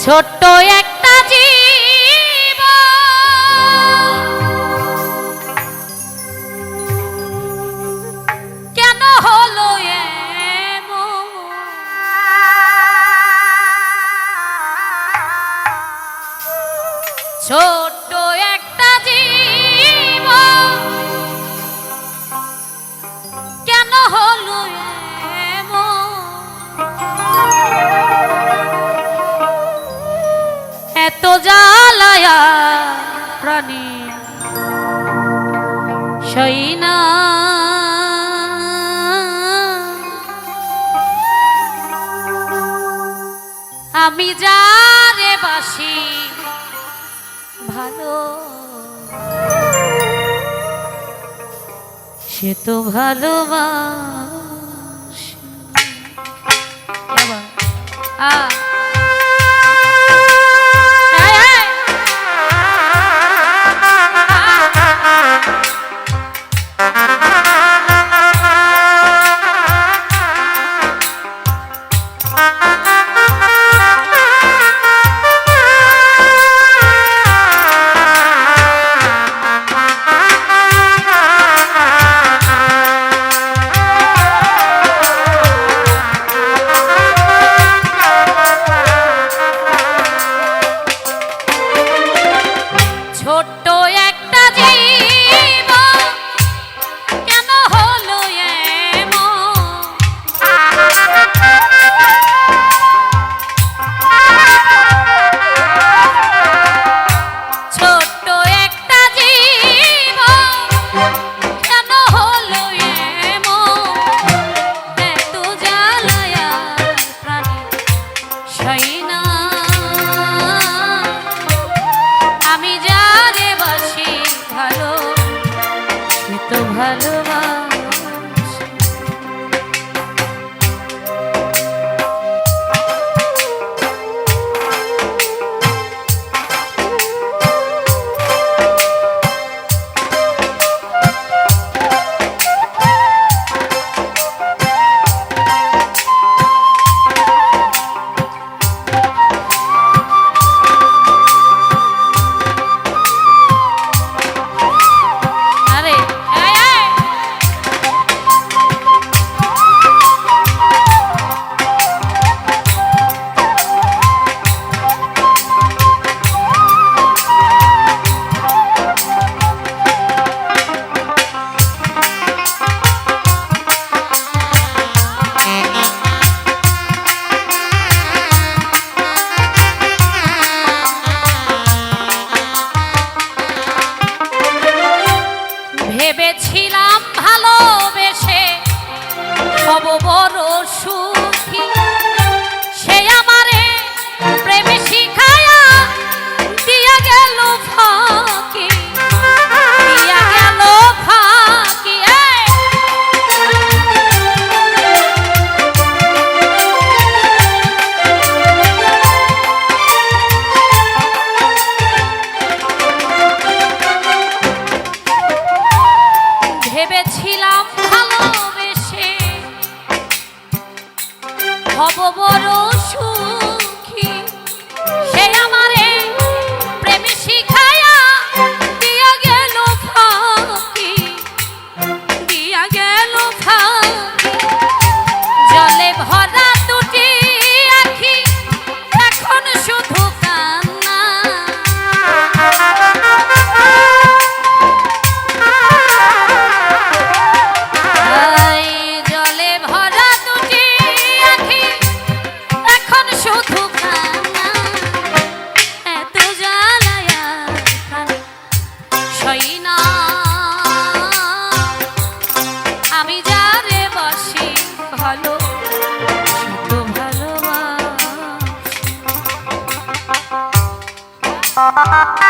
ছোট্ট একটা জীব কেন হলো ছোট সে তো ভালোবাস। আ। love. ভেবেছিলাম ভালোবেসে সব Bye.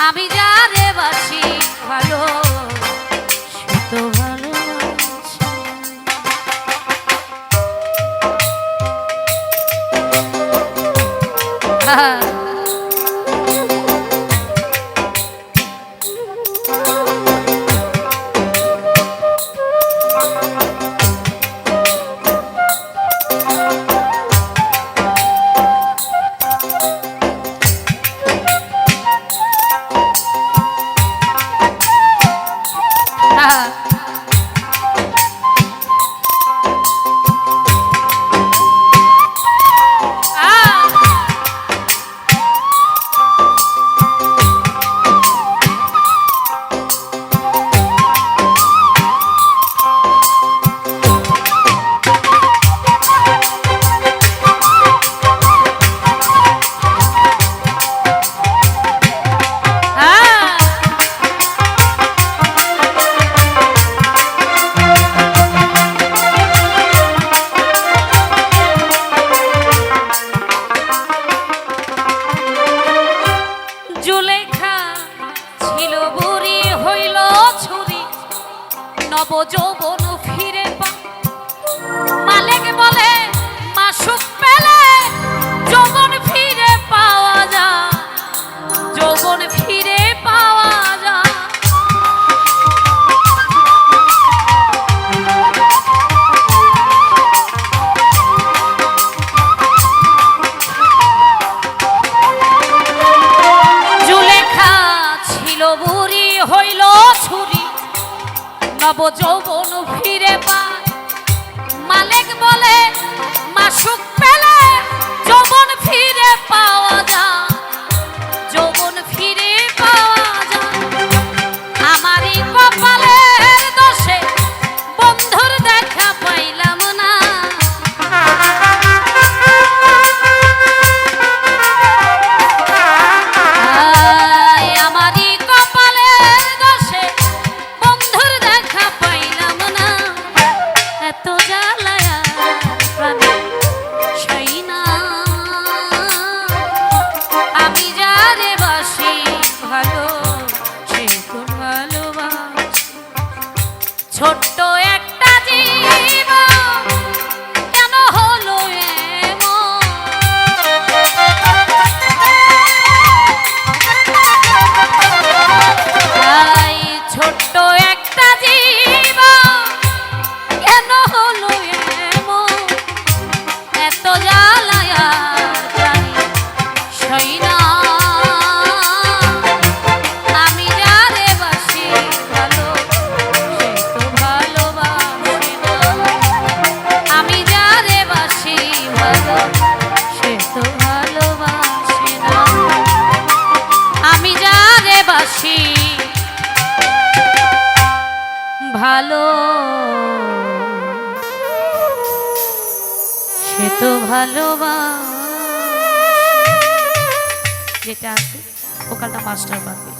আমি যারে বাসি ভালো তো ভালো হ্যাঁ নব যৌবন ভালো। সে তো ভালোবা যেটা আছে ওখানটা মাস্টার পাবে